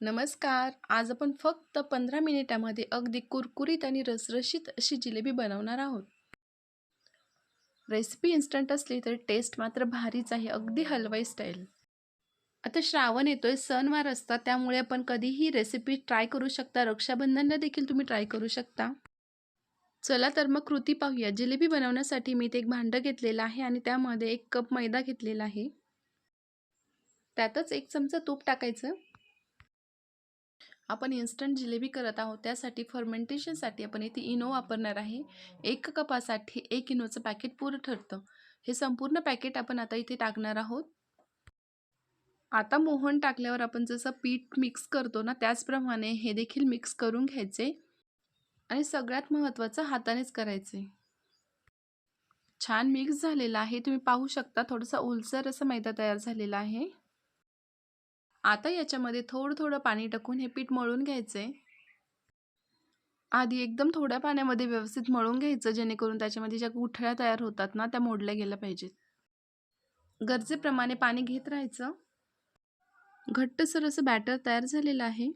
नमस्कार. आज आपण फक्त पंधरा मिनिटामध्ये अगदी कुरकुरीत आणि रसरशीत अशी जिलेबी बनवणार आहोत. रेसिपी इन्स्टंट असली तर टेस्ट मात्र भारीच आहे अगदी हलवाई स्टाईल आता श्रावण येतोय सणवार असतात त्यामुळे आपण कधीही रेसिपी ट्राय करू शकता. रक्षाबंधनला देखील तुम्ही ट्राय करू शकता. चला तर मग कृती पाहूया. जिलेबी बनवण्यासाठी मी ते एक भांडं घेतलेलं आहे आणि त्यामध्ये एक कप मैदा घेतलेला आहे. त्यातच एक चमचा तूप टाकायचं. आपण इन्स्टंट जिलेबी करत आहोत त्यासाठी फर्मेंटेशनसाठी आपण इथे इनो वापरणार आहे. एक कपासाठी एक इनोचं पॅकेट पुरं ठरतं. हे संपूर्ण पॅकेट आपण आता इथे टाकणार आहोत. आता मोहन टाकल्यावर आपण जसं पीठ मिक्स करतो ना त्याचप्रमाणे हे देखील मिक्स करून घ्यायचे. आणि सगळ्यात महत्त्वाचं हातानेच करायचे. छान मिक्स झालेलं आहे. तुम्ही पाहू शकता थोडंसं ओलसर असं मैदा तयार झालेला आहे. आता याच्यामध्ये थोडं थोडं पाणी टाकून हे पीठ मळून घ्यायचं आहे आधी एकदम थोड्या पाण्यामध्ये व्यवस्थित मळून घ्यायचं जेणेकरून त्याच्यामध्ये ज्या गुठळ्या तयार होतात ना त्या मोडल्या गेल्या पाहिजेत. गरजेप्रमाणे पाणी घेत राहायचं. घट्टसर असं बॅटर तयार झालेलं आहे.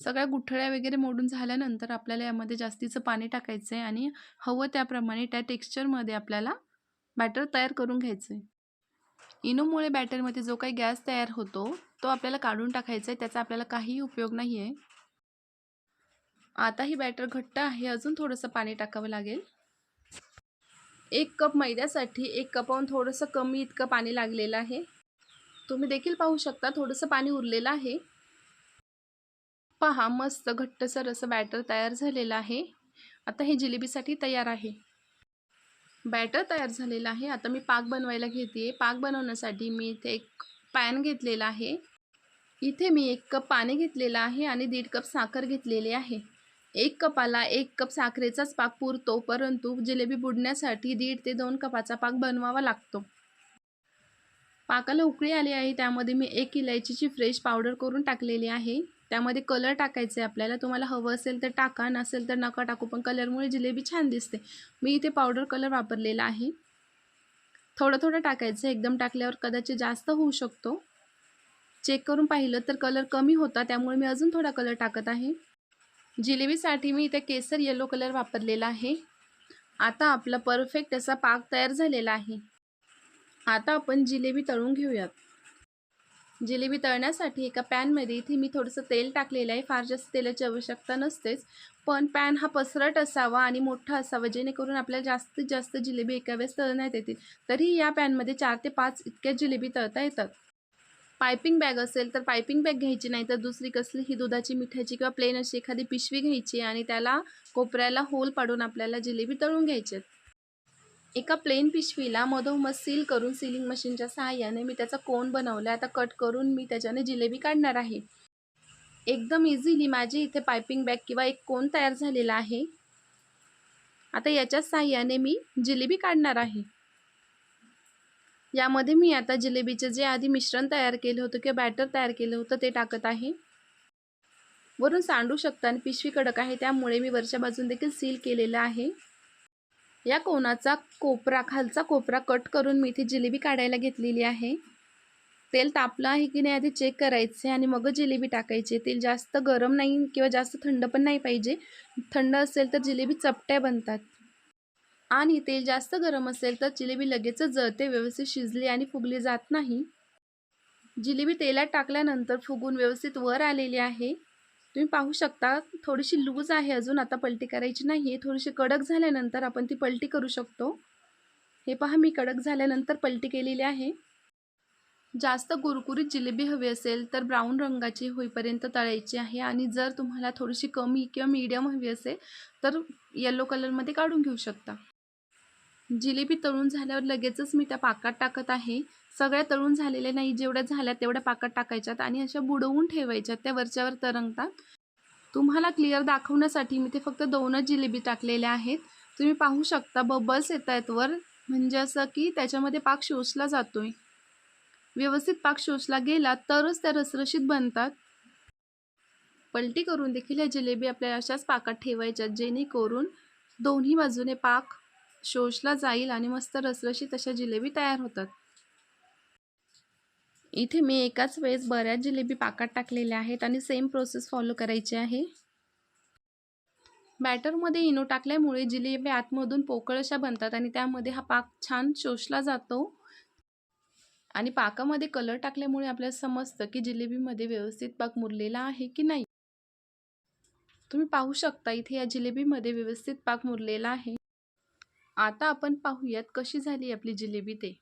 सगळ्या गुठळ्या वगैरे मोडून झाल्यानंतर आपल्याला यामध्ये जास्तीचं पाणी टाकायचं आहे आणि हवं त्याप्रमाणे त्या टेक्स्चरमध्ये आपल्याला बॅटर तयार करून घ्यायचं आहे इनोमुळे बॅटरमध्ये जो काही गॅस तयार होतो तो आपल्याला काढून टाकायचा आहे. त्याचा आपल्याला काहीही उपयोग नाही आहे. आता ही बॅटर घट्ट आहे. अजून थोडंसं पाणी टाकावं लागेल. एक कप मैद्यासाठी एक कपाहून थोडंसं कमी इतकं पाणी लागलेलं आहे. तुम्ही देखील पाहू शकता थोडंसं पाणी उरलेलं आहे. पहा मस्त घट्टसर असं बॅटर तयार झालेलं आहे. आता हे जिलेबीसाठी तयार आहे. बॅटर तयार झालेलं आहे. आता मी पाक बनवायला घेते. पाक बनवण्यासाठी मी इथे एक पॅन घेतलेला आहे. इथे मी एक कप पाणी घेतलेलं आहे आणि दीड कप साखर घेतलेली आहे. एक कपाला एक कप साखरेचाच पाक पुरतो परंतु जिलेबी बुडण्यासाठी दीड ते दोन कपाचा पाक बनवावा लागतो. पाकाला उकळी आली आहे त्यामध्ये मी एक इलायचीची फ्रेश पावडर करून टाकलेली आहे. त्यामध्ये कलर टाकायचे आपल्याला. तुम्हाला हवं असेल तर टाका नसेल तर नका टाकू पण कलरमुळे जिलेबी छान दिसते. मी इथे पावडर कलर वापरलेला आहे. थोडं थोडं टाकायचं. एकदम टाकल्यावर कदाचित जास्त होऊ शकतो. चेक करून पाहिलं तर कलर कमी होता त्यामुळे मी अजून थोडा कलर टाकत आहे. जिलेबीसाठी मी इथे केसर येलो कलर वापरलेला आहे. आता आपला परफेक्ट असा पाक तयार झालेला आहे. आता आपण जिलेबी तळून घेऊयात. जिलेबी तळण्यासाठी एका पॅनमध्ये इथे मी थोडंसं तेल टाकलेलं आहे. फार जास्त तेलाची आवश्यकता नसतेच. पण पॅन हा पसरट असावा आणि मोठा असावा जेणेकरून आपल्याला जास्तीत जास्त जिलेबी एका वेळेस तळण्यात येतील. तरीही या पॅनमध्ये चार ते पाच इतक्या जिलेबी तळता येतात. पायपिंग बॅग असेल तर पायपिंग बॅग घ्यायची नाही तर दुसरी कसली ही दुधाची मिठाची किंवा प्लेन अशी एखादी पिशवी घ्यायची आणि त्याला कोपऱ्याला होल पाडून आपल्याला जिलेबी तळून घ्यायची एका प्लेन पिशवीला मधोमध सील करून सिलिंग मशीनच्या सहाय्याने मी त्याचा कोन बनवला आता कट करून मी त्याच्याने जिलेबी काढणार आहे. एकदम इझिली माझी इथे पायपिंग बॅग किंवा एक कोन तयार झालेला आहे. आता याच्या साह्याने मी जिलेबी काढणार आहे. यामध्ये मी आता जिलेबीचे जे आधी मिश्रण तयार केलं होतं किंवा बॅटर तयार केलं होतं ते टाकत आहे. वरून सांडू शकता आणि पिशवी कडक आहे त्यामुळे मी वरच्या बाजून देखील सील केलेलं आहे. या कोणाचा कोपरा खालचा कोपरा कट करून मी इथे जिलेबी काढायला घेतलेली आहे. तेल तापलं आहे की नाही आधी चेक करायचे आणि मग जिलेबी टाकायची. तेल जास्त गरम नाही किंवा जास्त थंड पण नाही पाहिजे. थंड असेल तर जिलेबी चपट्या बनतात. आणि तेल जास्त गरम असेल तर जिलेबी लगेच जळते व्यवस्थित शिजली आणि फुगली जात नाही. जिलेबी तेलात टाकल्यानंतर फुगून व्यवस्थित वर आलेली आहे. तुम्ही पाहू शकता थोडीशी लूज आहे अजून आता पलटी करायची नाही आहे. थोडीशी कडक झाल्यानंतर आपण ती पलटी करू शकतो. हे पहा मी कडक झाल्यानंतर पलटी केलेली आहे. जास्त कुरकुरीत जिलेबी हवी असेल तर ब्राऊन रंगाची होईपर्यंत तळायची आहे आणि जर तुम्हाला थोडीशी कमी किंवा मीडियम हवी असेल तर येलो कलरमध्ये काढून घेऊ शकता. जिलेबी तळून झाल्यावर लगेचच मी त्या पाकात टाकत आहे. सगळ्या तळून झालेल्या नाही जेवढ्या झाल्या तेवढ्या पाकात टाकायच्यात आणि अशा बुडवून ठेवायच्यात त्या वरच्यावर तरंगतात. तुम्हाला क्लिअर दाखवण्यासाठी मी ते फक्त दोनच जिलेबी टाकलेल्या आहेत. तुम्ही पाहू शकता बबल्स येत आहेत वर. म्हणजे असं की त्याच्यामध्ये पाक शोषला जातोय. व्यवस्थित पाक शोषला गेला तरच त्या रसरशीत बनतात. पलटी करून देखील ह्या जिलेबी आपल्या अशाच पाकात ठेवायच्यात जेणेकरून दोन्ही बाजूने पाक शोषला जाईल आणि मस्त रसरशीत अशा जिलेबी तयार होतात. इथे मी एकाच वेळेस बऱ्याच जिलेबी पाकात टाकलेल्या आहेत आणि सेम प्रोसेस फॉलो करायची आहे. बॅटरमध्ये इनो टाकल्यामुळे जिलेबी आतमधून पोकळ अशा बनतात आणि त्यामध्ये हा पाक छान शोषला जातो. आणि पाकामध्ये कलर टाकल्यामुळे आपल्याला समजतं की जिलेबीमध्ये व्यवस्थित पाक मुरलेला आहे की नाही. तुम्ही पाहू शकता इथे या जिलेबीमध्ये व्यवस्थित पाक मुरलेला आहे. आता आपण पाहूयात कशी झाली आपली जिलेबी ते.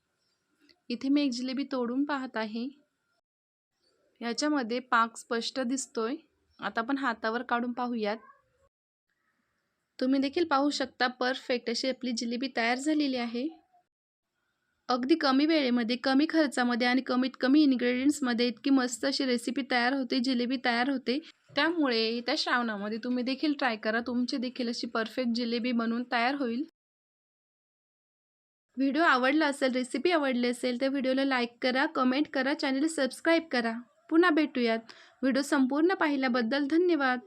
इथे मी एक जिलेबी तोडून पाहत आहे. ह्याच्यामध्ये पाक स्पष्ट दिसतोय. आता आपण हातावर काढून पाहूयात. तुम्ही देखील पाहू शकता परफेक्ट अशी आपली जिलेबी तयार झालेली आहे. अगदी कमी वेळेमध्ये कमी खर्चामध्ये आणि कमीत कमी इन्ग्रेडियंट्समध्ये इतकी मस्त अशी रेसिपी तयार होते जिलेबी तयार होते. त्यामुळे त्या श्रावणामध्ये तुम्ही देखील ट्राय करा. तुमची देखील अशी परफेक्ट जिलेबी बनवून तयार होईल. व्हिडिओ आवडला असेल रेसिपी आवडली असेल तर व्हिडिओला लाईक करा कमेंट करा चॅनल सबस्क्राईब करा. पुन्हा भेटूयात. व्हिडिओ संपूर्ण पाहिल्याबद्दल धन्यवाद.